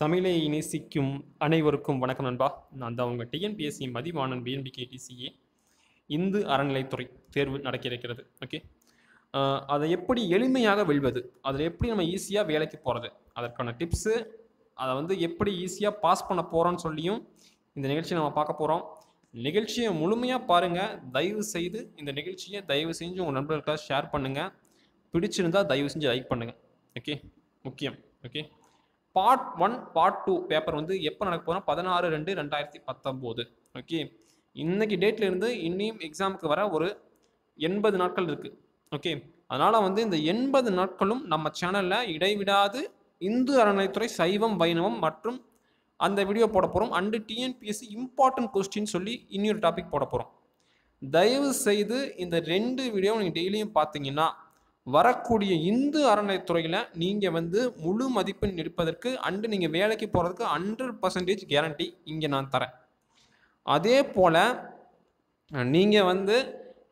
தமிழை நேசிக்கும் அனைவருக்கும் வணக்கம் நண்பா. நான் தான் உங்கள் டிஎன்பிஎஸ்சி மதிவாணன் பிஎன்பிகேடிசிஏ இந்து அறநிலைத்துறை தேர்வு நடக்க இருக்கிறது ஓகே அதை எப்படி எளிமையாக வெல்வது? அதில் எப்படி நம்ம ஈஸியாக வேலைக்கு போகிறது அதற்கான டிப்ஸு அதை வந்து எப்படி ஈஸியாக பாஸ் பண்ண போகிறோன்னு சொல்லியும் இந்த நிகழ்ச்சியை நம்ம பார்க்க போகிறோம் நிகழ்ச்சியை முழுமையாக பாருங்கள் தயவு செய்து இந்த நிகழ்ச்சியை தயவு செஞ்சு உங்கள் நண்பர்களுக்காக ஷேர் பண்ணுங்கள் பிடிச்சிருந்தா தயவு செஞ்சு லைக் பண்ணுங்கள் ஓகே முக்கியம். Okay part one part two paper வந்து எப்போ நடக்க போனால் பதினாறு ரெண்டு ரெண்டாயிரத்தி பத்தொம்போது. ஓகே இன்னைக்கு டேட்ல இருந்து இன்னியும் எக்ஸாமுக்கு வர ஒரு எண்பது நாட்கள் இருக்குது ஓகே அதனால் வந்து இந்த எண்பது நாட்களும் நம்ம சேனலில் இடைவிடாது. இந்து அறநிலைத்துறை சைவம் வைணவம் மற்றும் அந்த வீடியோ போட போகிறோம் அண்டு டிஎன்பிஎஸ்சி இம்பார்ட்டன்ட் கொஸ்டின் சொல்லி இன்னொரு டாபிக் போட போகிறோம் தயவு செய்து இந்த ரெண்டு வீடியோ நீங்கள் டெய்லியும் பார்த்தீங்கன்னா வரக்கூடிய இந்து அறநிலைத்துறையில் நீங்கள் வந்து முழு மதிப்பெண் எடுப்பதற்கு அண்டு நீங்கள் வேலைக்கு போகிறதுக்கு ஹண்ட்ரட் பர்சன்டேஜ் கேரண்டி இங்கே நான் தரேன். அதே போல் நீங்கள் வந்து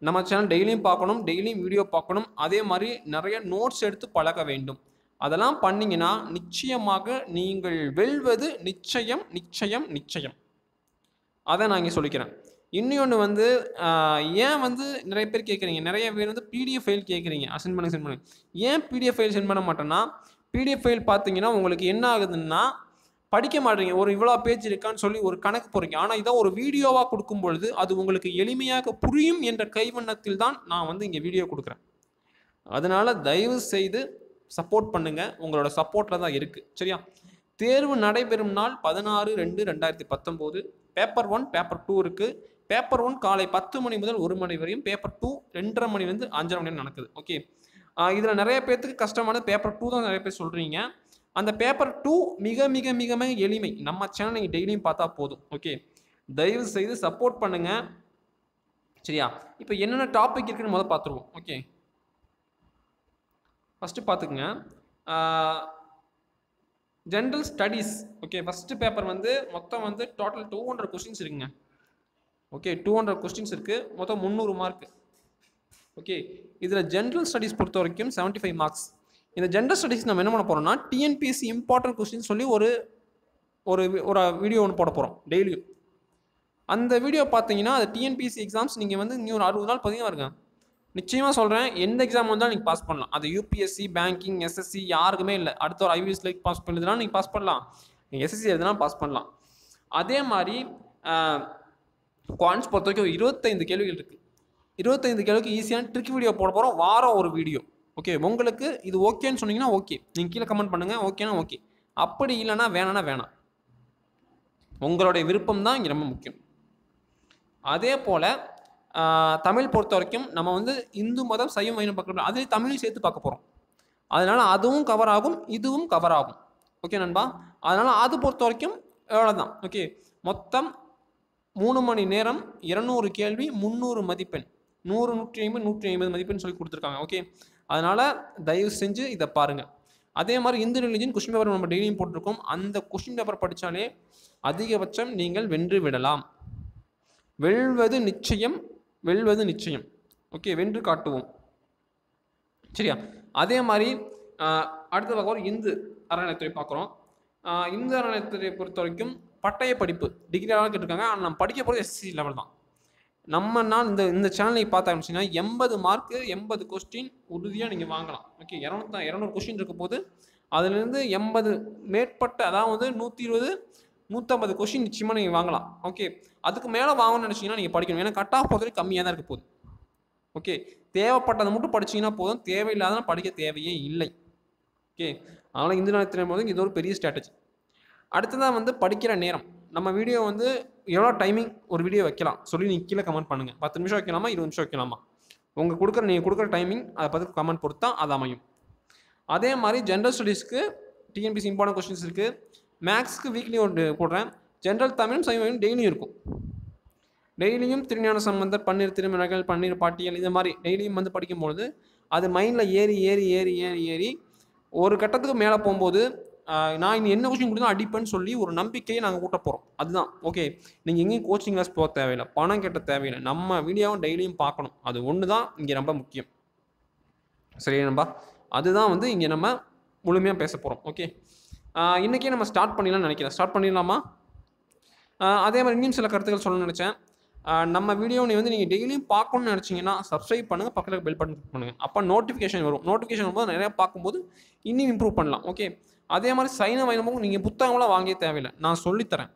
நம்ம சேனல் டெய்லியும் பார்க்கணும் டெய்லியும் வீடியோ பார்க்கணும். அதே மாதிரி நிறைய நோட்ஸ் எடுத்து பழக வேண்டும். அதெல்லாம் பண்ணிங்கன்னா நிச்சயமாக நீங்கள் வெல்வது நிச்சயம் நிச்சயம் நிச்சயம். அதை நான் இங்கே சொல்லிக்கிறேன். இன்னொன்று வந்து ஏன் வந்து நிறைய பேர் கேட்குறீங்க நிறைய பேர் வந்து பிடிஎஃப் ஃபைல் கேட்குறீங்க சென்ட் பண்ணுங்க சென்ட் பண்ணுங்க. ஏன் பிடிஎஃப் ஃபைல் சென்ட் பண்ண மாட்டேன்னா பிடிஎஃப் ஃபைல் பார்த்தீங்கன்னா உங்களுக்கு என்ன ஆகுதுன்னா படிக்க மாட்டீங்க. ஒரு இவ்வளோ பேஜ் இருக்கான்னு சொல்லி ஒரு கணக்கு போகிறீங்க ஆனால் இதான் ஒரு வீடியோவாக கொடுக்கும் பொழுது அது உங்களுக்கு எளிமையாக புரியும் என்ற கைவண்ணத்தில் தான் நான் வந்து இங்கே வீடியோ கொடுக்குறேன். அதனால் தயவு செய்து சப்போர்ட் பண்ணுங்கள் உங்களோட சப்போர்ட்டில் தான் இருக்குது சரியா? தேர்வு நடைபெறும் நாள் பதினாறு ரெண்டு ரெண்டாயிரத்தி பத்தொம்போது. பேப்பர் ஒன் பேப்பர் டூ இருக்குது பேப்பர் ஒன் காலை பத்து மணி முதல் ஒரு மணி வரையும் பேப்பர் டூ ரெண்டரை மணிலேருந்து அஞ்சரை மணி நடக்குது. ஓகே இதில் நிறைய பேர்த்துக்கு கஷ்டமானது பேப்பர் டூ தான் நிறைய பேர் சொல்கிறீங்க அந்த பேப்பர் டூ மிக மிக மிக மிக எளிமை. நம்ம சேனல் நீங்கள் டெய்லியும் பார்த்தா போதும். ஓகே தயவு செய்து சப்போர்ட் பண்ணுங்கள் சரியா? இப்போ என்னென்ன டாபிக் இருக்குன்னு முதல்ல பார்த்துருவோம். ஓகே ஃபஸ்ட்டு பார்த்துக்குங்க. General studies okay first paper வந்து மொத்தம் வந்து டோட்டல் டூ ஹண்ட்ரட் கொஸ்டின்ஸ் இருக்குங்க. ஓகே டூ ஹண்ட்ரட் கொஸ்டின்ஸ் இருக்குது மொத்தம் முந்நூறு மார்க் ஓகே இதில் ஜென்ரல் ஸ்டடீஸ் பொறுத்த வரைக்கும் 75 ஃபைவ் மார்க்ஸ் இந்த ஜென்ரல் ஸ்டடீஸ் நம்ம என்ன பண்ண போகிறோம்னா டிஎன்பிஎஸ்சி இம்பார்ட்டன்ட் கொஸ்டின் சொல்லி ஒரு ஒரு ஒரு வீடியோ ஒன்று போட போகிறோம் டெய்லியும் அந்த வீடியோ பார்த்தீங்கன்னா அது டிஎன்பிஎஸ்சி எக்ஸாம்ஸ் நீங்கள் வந்து இன்னும் ஒரு அறுபது நாள் பதிவாக இருங்க. நிச்சயமாக சொல்கிறேன் எந்த எக்ஸாம் வந்தாலும் நீங்கள் பாஸ் பண்ணலாம். அது யூபிஎஸ்சி பேங்கிங் எஸ்எஸ்சி யாருக்குமே இல்லை. அடுத்த ஒரு ஐவிஎஸ் லைக் பாஸ் பண்ணுறதுனா நீங்கள் பாஸ் பண்ணலாம். நீங்கள் எஸ்எஸ்சி எதுனா பாஸ் பண்ணலாம். அதே மாதிரி குவான்ஸ் பொறுத்த வரைக்கும் இருபத்தைந்து கேள்விகள் இருக்குது இருபத்தைந்து கேள்விக்கு ஈஸியான ட்ரிக் வீடியோ போட போகிறோம் வாரம் ஒரு வீடியோ ஓகே உங்களுக்கு இது ஓகேன்னு சொன்னீங்கன்னா ஓகே நீங்கள் கீழே கமெண்ட் பண்ணுங்கள் ஓகேனா ஓகே அப்படி இல்லைன்னா வேணான்னா வேணாம். உங்களுடைய விருப்பம் தான் இங்கே ரொம்ப முக்கியம். அதே போல் தமிழ் பொறுத்த வரைக்கும் நம்ம வந்து இந்து மதம் சைவம் வைணவம் பார்க்குறோம் அதே தமிழையும் சேர்த்து பார்க்க போகிறோம் அதனால் அதுவும் கவர் ஆகும் இதுவும் கவர் ஆகும். ஓகே நண்பா? அதனால் அது பொறுத்த வரைக்கும் எவ்வளோ தான் ஓகே மொத்தம் மூணு மணி நேரம் இரநூறு கேள்வி முந்நூறு மதிப்பெண். நூறு நூற்றி ஐம்பது நூற்றி ஐம்பது மதிப்பெண் சொல்லி கொடுத்துருக்காங்க ஓகே அதனால் தயவு செஞ்சு இதை பாருங்கள் அதே மாதிரி இந்து ரிலிஜன் கொஸ்டின் பேப்பர் நம்ம டெய்லியும் போட்டிருக்கோம். அந்த கொஸ்டின் பேப்பர் படித்தாலே அதிகபட்சம் நீங்கள் வென்று விடலாம். வெல்வது நிச்சயம் வெல்வது நிச்சயம். ஓகே வென்று காட்டுவோம். சரியா? அதே மாதிரி அடுத்த பார்க்க ஒரு இந்து அறநிலையத்துறை பார்க்குறோம். இந்து அறநிலையத்துறையை பொறுத்த வரைக்கும் பட்டய படிப்பு டிகிரி லெவலில் கேட்டிருக்காங்க. ஆனால் நம்ம படிக்க போகிறது எஸ்சி லெவல் தான். நம்ம நான் இந்த இந்த சேனலை பார்த்து ஆரம்பிச்சிங்கன்னா எண்பது மார்க்கு எண்பது கொஸ்டின் உறுதியாக நீங்கள் வாங்கலாம். ஓகே இரநூத்தா இரநூறு கொஸ்டின் இருக்க போது அதுலேருந்து எண்பது மேற்பட்ட அதாவது நூற்றி இருபது நூற்றம்பது கொஸ்டின் நிச்சயமாக நீங்கள் வாங்கலாம். ஓகே அதுக்கு மேலே வாங்கணும்னு நினச்சிங்கன்னா நீங்கள் படிக்கணும். ஏன்னா கட் ஆஃப் பொறுத்தவரை கம்மியாக தான் இருக்க போகுது. ஓகே தேவைப்பட்டதை மட்டும் படிச்சீங்கன்னா போதும். தேவையில்லாத படிக்க தேவையே இல்லை. ஓகே? அதனால் இந்து நாளத்தின் போது இது ஒரு பெரிய ஸ்ட்ராட்டஜி அடுத்ததாக வந்து படிக்கிற நேரம். நம்ம வீடியோ வந்து எவ்வளோ டைமிங் ஒரு வீடியோ வைக்கலாம்? சொல்லி நீங்கள் கீழே கமெண்ட் பண்ணுங்கள் பத்து நிமிஷம் வைக்கலாமா? இருபது நிமிஷம் வைக்கலாமா? உங்கள் கொடுக்குற நீங்கள் கொடுக்குற டைமிங் அதை பார்த்து கமெண்ட் பொறுத்தா அது அமையும். அதே மாதிரி ஜென்ரல் ஸ்டடீஸ்க்கு டிஎன்பிசி இம்பார்ட்டன்ட் கொஸ்டின்ஸ் இருக்குது மேக்ஸ்க்கு வீக்லி ஒன்று போடுறேன். ஜென்ரல் தமிழும் சைவம் டெய்லியும் இருக்கும். டெய்லியும் திருஞான சம்பந்தர் பன்னீர் திருமணங்கள் பன்னீர் பாட்டியல் இந்த மாதிரி டெய்லியும் வந்து படிக்கும்பொழுது அது மைண்டில் ஏறி ஏறி ஏறி ஏறி ஏறி ஒரு கட்டத்துக்கு மேலே போகும்போது நான் இனி என்ன கோச்சிங் கொடுத்தா அடிப்பேன்னு சொல்லி ஒரு நம்பிக்கையை நாங்கள் கூட்ட போகிறோம் அதுதான். ஓகே நீங்கள் எங்கேயும் கோச்சிங் கிளாஸ் போக தேவையில்லை. பணம் கெட்ட தேவையில்லை. நம்ம வீடியோவும் டெய்லியும் பார்க்கணும். அது ஒன்று தான் இங்கே ரொம்ப முக்கியம். சரியா நம்பா அதுதான் வந்து இங்கே நம்ம முழுமையாக பேச போகிறோம் ஓகே இன்றைக்கே நம்ம ஸ்டார்ட் பண்ணிடலாம்னு நினைக்கிறேன். ஸ்டார்ட் பண்ணிடலாமா? அதே மாதிரி இன்னும் சில கருத்துக்கள் சொல்லணும்னு நினச்சேன். நம்ம வீடியோ நீ வந்து நீங்கள் டெய்லியும் பார்க்கணும்னு நினச்சிங்கன்னா சப்ஸ்கிரைப் பண்ணுங்கள் பக்கத்தில் பெல் பட்டன் கிளிக் பண்ணுங்கள் அப்போ நோட்டிஃபிகேஷன் வரும். நோட்டிஃபிகேஷன் வரும்போது நிறையா பார்க்கும்போது இன்னும் இம்ப்ரூவ் பண்ணலாம். ஓகே அதே மாதிரி சைன வைணமும் நீங்கள் புத்தகங்களாம் வாங்கிய தேவையில்லை. நான் சொல்லித்தரேன்.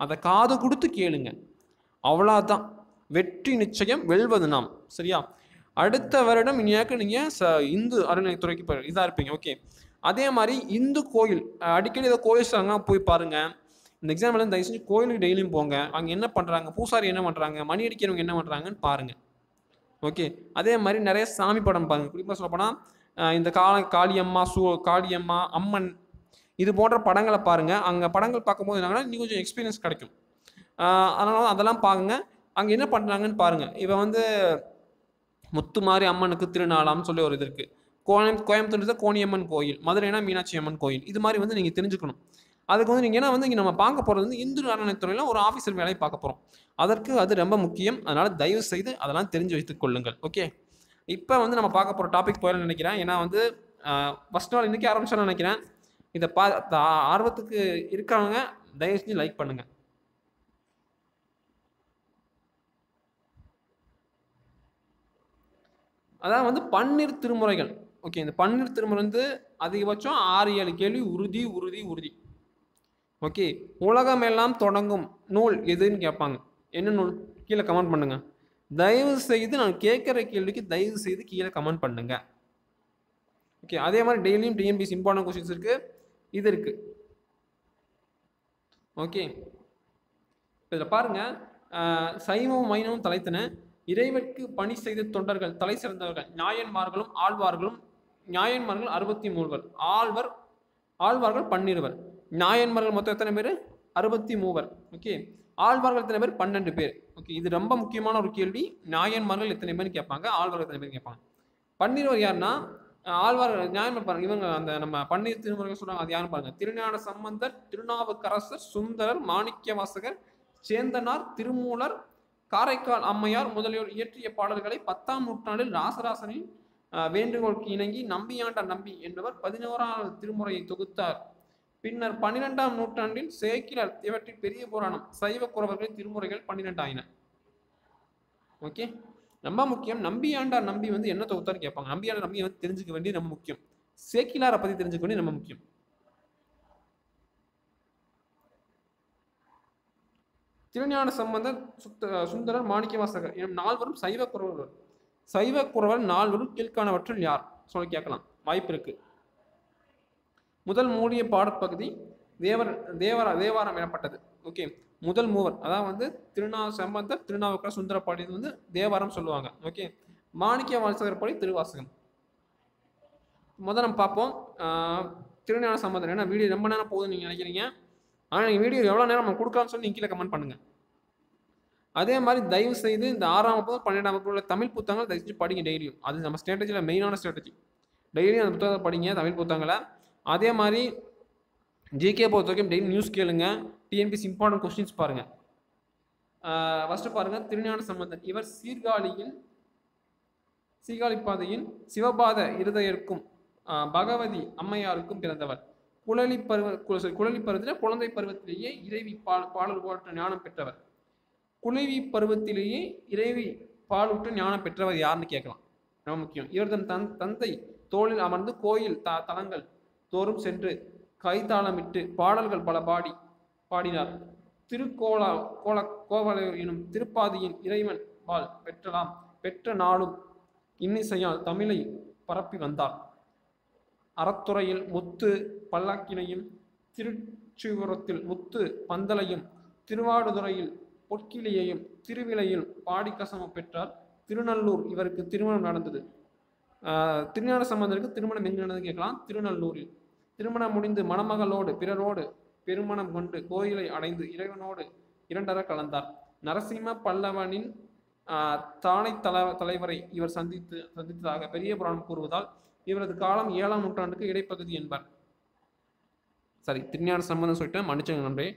அதை காது கொடுத்து கேளுங்க. அவ்வளோதான் வெற்றி நிச்சயம் வெல்வது நாம். சரியா? அடுத்த வருடம் இனியாக்க நீங்கள் ச இந்து அறநிலைத்துறைக்கு இதாக இருப்பீங்க. ஓகே அதே மாதிரி இந்து கோயில் அடிக்கடி ஏதோ கோயில் ஸ்தலங்கள்லாம் போய் பாருங்கள் இந்த எக்ஸாம் எல்லாம் தயவு செஞ்சு கோயிலுக்கு டெய்லியும் போங்க. அங்கே என்ன பண்ணுறாங்க பூசாரி என்ன பண்ணுறாங்க மணி அடிக்கிறவங்க என்ன பண்ணுறாங்கன்னு பாருங்கள் ஓகே அதே மாதிரி நிறைய சாமி படம் பாருங்கள் குறிப்பாக சொல்லப்போனால் இந்த கால காளியம்மா சூ காளியம்மா அம்மன் இது போன்ற படங்களை பாருங்கள் அங்கே படங்கள் பார்க்கும்போது என்னங்கன்னா இன்னும் கொஞ்சம் எக்ஸ்பீரியன்ஸ் கிடைக்கும். அதனால் அதெல்லாம் பாருங்க. அங்கே என்ன பண்ணுறாங்கன்னு பாருங்கள் இப்போ வந்து முத்துமாரி அம்மனுக்கு திருநாளாம்னு சொல்லி ஒரு இது இருக்குது கோயம் கோயம்புத்தூர் கோணியம்மன் கோயில். மதுரைனா மீனாட்சி அம்மன் கோயில். இது மாதிரி வந்து நீங்கள் தெரிஞ்சுக்கணும். அதுக்கு வந்து நீங்கள் ஏன்னா வந்து இங்கே நம்ம பார்க்க போகிறது வந்து இந்து அறநிலைத்துறையில் ஒரு ஆஃபீஸர் வேலையை பார்க்க போகிறோம் அதற்கு அது ரொம்ப முக்கியம். அதனால் தயவு செய்து அதெல்லாம் தெரிஞ்சு வைத்துக் கொள்ளுங்கள். ஓகே இப்போ வந்து நம்ம பார்க்க போகிற டாபிக் போயிடலாம் நினைக்கிறேன். ஏன்னா வந்து ஃபஸ்ட் நாள் இன்றைக்கி ஆரம்பிச்சோன்னு நினைக்கிறேன். இதை பா ஆர்வத்துக்கு இருக்கிறவங்க தயவு செஞ்சு லைக் பண்ணுங்கள் அதான் வந்து பன்னீர் திருமுறைகள். ஓகே இந்த பன்னீர் திருமுறை வந்து அதிகபட்சம் ஆறு ஏழு கேள்வி உறுதி உறுதி உறுதி. ஓகே. உலகமெல்லாம் தொடங்கும் நூல் எதுன்னு கேட்பாங்க. என்ன நூல்? கீழே கமெண்ட் பண்ணுங்கள் தயவு செய்து நான் கேட்குற கேள்விக்கு தயவு செய்து கீழே கமெண்ட் பண்ணுங்கள் ஓகே அதே மாதிரி டெய்லியும் டிஎம்பிசி இம்பார்ட்டன்ட் கொஸ்டின்ஸ் இருக்குது இது இருக்குது ஓகே. இதில் பாருங்கள் சைவமும் மைனமும் தலைத்தன. இறைவற்கு பணி செய்த தொண்டர்கள் தலை சிறந்தவர்கள் ஞாயன்மார்களும் ஆழ்வார்களும் ஞாயன்மார்கள் அறுபத்தி மூணுவர் ஆழ்வர் ஆழ்வார்கள் பன்னிருவர். நாயன்மார்கள் மொத்தம் எத்தனை பேர்? அறுபத்தி மூவர். ஓகே ஆழ்வார்கள் எத்தனை பேர்? பன்னெண்டு பேர். ஓகே இது ரொம்ப முக்கியமான ஒரு கேள்வி. நாயன்மார்கள் எத்தனை பேர் கேட்பாங்க? ஆழ்வார்கள் எத்தனை பேர் கேட்பாங்க. பன்னீர்வர் யாருன்னா ஆழ்வார்கள் ஆழ்வார் நியாயமாக பாருங்க இவங்க அந்த நம்ம பன்னீர் திருமுறைகள் சொல்றாங்க அது யாரும் பாருங்க. திருஞான சம்பந்தர் திருநாவுக்கரசர் சுந்தரர் மாணிக்கவாசகர் சேந்தனார் திருமூலர் காரைக்கால் அம்மையார் முதலியோர் இயற்றிய பாடல்களை பத்தாம் நூற்றாண்டில் ராசராசனின் வேண்டுகோளுக்கு இணங்கி நம்பியாண்டார் நம்பி என்பவர் பதினோராவது திருமுறையை தொகுத்தார். பின்னர் பன்னிரெண்டாம் நூற்றாண்டில் சேக்கிரர் இவற்றில் பெரிய புராணம் சைவ குறவர்களின் திருமுறைகள் பன்னிரெண்டாயின. ஓகே ரொம்ப முக்கியம். நம்பியாண்டார் நம்பி வந்து என்ன தொகுத்தார் கேட்பாங்க. நம்பியாண்டார் நம்பி வந்து தெரிஞ்சுக்க வேண்டியது ரொம்ப முக்கியம். சேக்கிலாரை பத்தி தெரிஞ்சுக்க வேண்டியது ரொம்ப முக்கியம். திருஞான சம்பந்த சுத்த சுந்தரர் மாணிக்கவாசகர் எனும் நால்வரும் சைவ குறவர்கள். சைவ குறவர் நால்வரும் கீழ்காணவற்றில் யார்? சொல்லி கேட்கலாம். வாய்ப்பு இருக்குது முதல் மூடிய பாடப்பகுதி தேவர் தேவர தேவாரம் எனப்பட்டது. ஓகே முதல் மூவர் அதான் வந்து திருநா சம்பந்தர் திருநாவுக்கர சுந்தரப்பாடி இது வந்து தேவாரம் சொல்லுவாங்க. ஓகே மாணிக்க வாசகர் பாடி திருவாசகம். முதல் நம்ம பார்ப்போம். ஆஹ், சம்பந்தம் சம்பந்தர் ஏன்னா வீடியோ ரொம்ப நேரம் போகுதுன்னு நீங்கள் நினைக்கிறீங்க? ஆனால் நீங்கள் வீடியோ எவ்வளோ நேரம் நம்ம கொடுக்கலாம்னு சொல்லி நீங்கள் கீழே கமெண்ட் பண்ணுங்கள் அதே மாதிரி தயவு செய்து இந்த ஆறாம் வகுப்பு பன்னெண்டாம் வகுப்பு உள்ள தமிழ் புத்தகங்கள் தயவு செஞ்சு படிங்க டெய்லியும். அது நம்ம ஸ்ட்ராட்டஜியில் மெயினான ஸ்ட்ராட்டஜி டெய்லியும் அந்த புத்தகத்தை படிங்க தமிழ் புத்தகங்களை. அதே மாதிரி ஜிகே பொறுத்த வரைக்கும் டெய்லி நியூஸ் கேளுங்க. டிஎன்பிசி இம்பார்ட்டன்ட் கொஸ்டின்ஸ் பாருங்கள் ஃபஸ்ட்டு பாருங்கள் திருஞான சம்பந்தன். இவர் சீர்காழியில் சீர்காழி பாதையின் சிவபாத இருதயருக்கும் பகவதி அம்மையாருக்கும் பிறந்தவர். குழலி பருவ கு- குழலி பருவத்தில் குழந்தை பருவத்திலேயே இறைவி பால் பாடல் போட்ட ஞானம் பெற்றவர். குழவி பருவத்திலேயே இறைவி பாலூற்ற ஞானம் பெற்றவர் யாருன்னு கேட்கலாம். ரொம்ப முக்கியம். இவர் தன் தன் தந்தை தோளில் அமர்ந்து கோயில் த தலங்கள் தோறும் சென்று கைத்தாளமிட்டு பாடல்கள் பல பாடி பாடினார். திருக்கோலா கோல கோவல எனும் திருப்பாதியின் இறைவன் பால் பெற்றலாம். பெற்ற நாளும் இன்னிசையால் தமிழை பரப்பி வந்தார். அறத்துறையில் முத்து பல்லாக்கினையும் திருச்சிபுரத்தில் முத்து பந்தலையும் திருவாடுதுறையில் பொற்கிளியையும் திருவிலையில் பாடிக்கசமம் பெற்றார். திருநல்லூர் இவருக்கு திருமணம் நடந்தது. திருஞான சம்பந்தருக்கு திருமணம் எங்கே நடந்தது கேட்கலாம். திருநல்லூரில். திருமணம் முடிந்து மணமகளோடு பிறரோடு பெருமணம் கொண்டு கோயிலை அடைந்து இறைவனோடு இரண்டர கலந்தார். நரசிம்ம பல்லவனின் தானை தல தலைவரை இவர் சந்தித்து சந்தித்ததாக பெரிய புராணம் கூறுவதால் இவரது காலம் ஏழாம் நூற்றாண்டுக்கு இடைப்பகுதி என்பர். சரி திருஞான சம்பந்தம் சொல்லிட்டு மன்னிச்சங்க நன்றே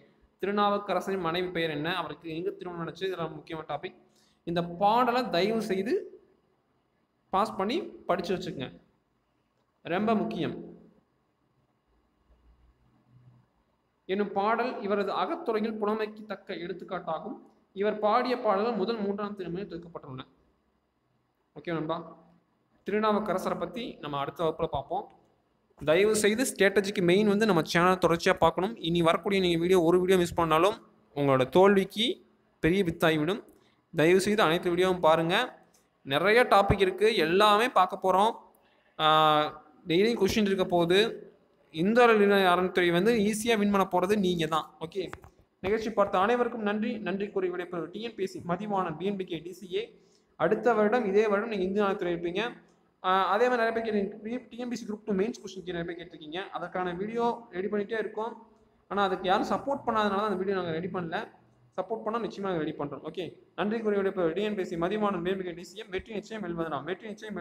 திருநாவுக்கரசரின் மனைவி பெயர் என்ன? அவருக்கு எங்க திருமணம் நடந்துச்சு? இதெல்லாம் முக்கியமான டாபிக் இந்த பாடலை தயவு செய்து பாஸ் பண்ணி படிச்சு வச்சுக்கங்க. ரொம்ப முக்கியம். என்னும் பாடல் இவரது அகத்துறையில் புலமைக்கு தக்க எடுத்துக்காட்டாகும். இவர் பாடிய பாடல்கள் முதல் மூன்றாம் திருமுறையில் தொகுக்கப்பட்டுள்ளன. ஓகே நண்பா. திருநாவுக்கரசரை பற்றி நம்ம அடுத்த வகுப்பில் பார்ப்போம். தயவு செய்து ஸ்ட்ராட்டஜிக்கு மெயின் வந்து நம்ம சேனல் தொடர்ச்சியாக பார்க்கணும். இனி வரக்கூடிய நீங்கள் வீடியோ ஒரு வீடியோ மிஸ் பண்ணாலும் உங்களோட தோல்விக்கு பெரிய வித்தாகிவிடும் தயவு செய்து அனைத்து வீடியோவும் பாருங்கள் நிறைய டாபிக் இருக்குது எல்லாமே பார்க்க போகிறோம் டெய்லி கொஷின் இருக்க போகுது. இந்த அறத்துறை வந்து ஈஸியாக வின் பண்ண போகிறது நீங்கள் தான் ஓகே நிகழ்ச்சி பார்த்த அனைவருக்கும் நன்றி. நன்றி கூறி விடைபெறும் டிஎன்பிஎஸ்சி மதிவாணன் பிஎன்பிகே டிசிஏ அடுத்த வருடம் இதே வருடம் நீங்கள் இந்து நலத்துறை இருப்பீங்க. அதே மாதிரி நிறைய பேர் கேட்டு TNPSC group two mains question நிறைய பேர் கேட்டிருக்கீங்க. அதற்கான வீடியோ ரெடி பண்ணிகிட்டே இருக்கோம். ஆனால் அதுக்கு யாரும் சப்போர்ட் பண்ணாதனால தான் அந்த வீடியோ நாங்கள் ரெடி பண்ணல. சப்போர்ட் பண்ணால் நிச்சயமாக ரெடி பண்ணுறோம் ஓகே நன்றி கூறிய டிஎன்பிசி மதிமானம் பிஎன்பிகே டிசிஏ வெற்றி நிச்சயம் வெல்வதனா வெற்றி நிச்சயம்